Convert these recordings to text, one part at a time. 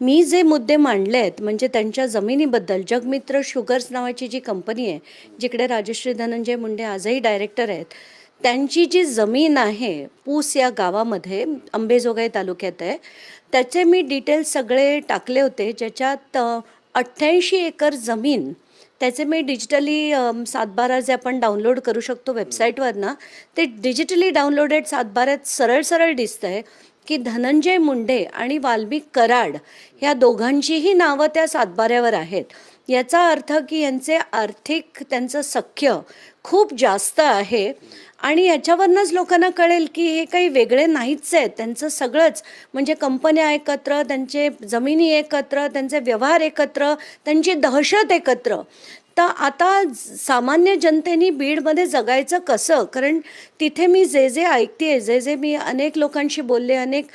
मी जे मुद्दे मांडले आहेत म्हणजे त्यांच्या जमिनीबद्दल जगमित्र शुगर्स नावाची जी कंपनी आहे जिकडे राजश्री धनंजय मुंडे आजही डायरेक्टर आहेत त्यांची जी जमीन आहे पूस या गावामध्ये अंबेजोगाई तालुक्यात आहे त्याचे मी डिटेल्स सगळे टाकले होते ज्याच्यात अठ्ठ्याऐंशी एकर जमीन त्याचे मी डिजिटली सातबारा जे आपण डाउनलोड करू शकतो वेबसाईटवर ना ते डिजिटली डाउनलोडेड सातबाऱ्यात सरळ सरळ दिसतं आहे की धनंजय मुंडे आणि वाल्मिक कराड ह्या दोघांचीही नावं त्या सातबाऱ्यावर आहेत. याचा अर्थ की यांचे आर्थिक त्यांचं सख्य खूप जास्त आहे. आणि याच्यावरनंच लोकांना कळेल की हे काही वेगळे नाहीच आहेत. त्यांचं सगळंच म्हणजे कंपन्या एकत्र त्यांचे जमिनी एकत्र त्यांचे व्यवहार एकत्र त्यांची दहशत एकत्र. तर आता सामान्य जनतेनी बीडमध्ये जगायचं कसं? कारण तिथे मी जे जे ऐकते जे जे मी अनेक लोकांशी बोलले अनेक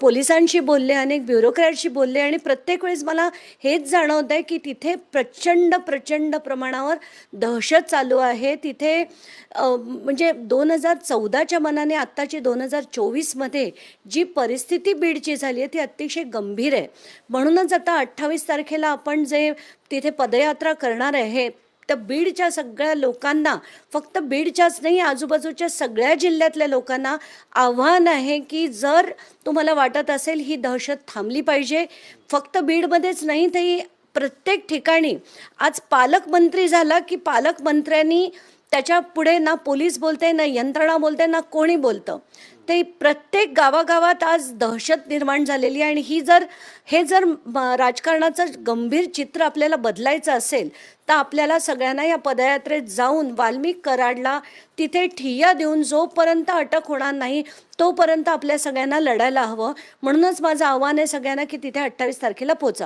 पोलिसांशी बोलले अनेक ब्युरोक्रॅटशी बोलले आणि प्रत्येक वेळेस मला हेच जाणवत आहे की तिथे प्रचंड प्रचंड प्रमाणावर दहशत चालू आहे. तिथे म्हणजे दोन हजार चौदाच्या मनाने आत्ताची दोन हजार चोवीसमध्ये जी परिस्थिती बीडची झाली आहे ती अतिशय गंभीर आहे. म्हणूनच आता अठ्ठावीस तारखेला आपण जे तिथे पदयात्रा करणार आहे तर बीडच्या सगळ्या लोकांना फक्त बीडच्याच नाही आजूबाजूच्या सगळ्या जिल्ह्यातल्या लोकांना आव्हान आहे की जर तुम्हाला वाटत असेल ही दहशत थांबली पाहिजे फक्त बीडमध्येच नाही तर ही प्रत्येक ठिकाणी आज पालकमंत्री झाला की पालकमंत्र्यांनी त्याच्या पुढे ना पोलीस बोलते ना यंत्रणा बोलते ना कोणी बोलतं. ते प्रत्येक गावागावात आज दहशत निर्माण झालेली आहे आणि ही जर हे जर राजकारणाचं गंभीर चित्र आपल्याला बदलायचं असेल तर आपल्याला सगळ्यांना या पदयात्रेत जाऊन वाल्मिक कराडला तिथे ठिय्या देऊन जोपर्यंत अटक होणार नाही तोपर्यंत आपल्या सगळ्यांना लढायला हवं. म्हणूनच माझं आव्हान आहे सगळ्यांना की तिथे अठ्ठावीस तारखेला पोचा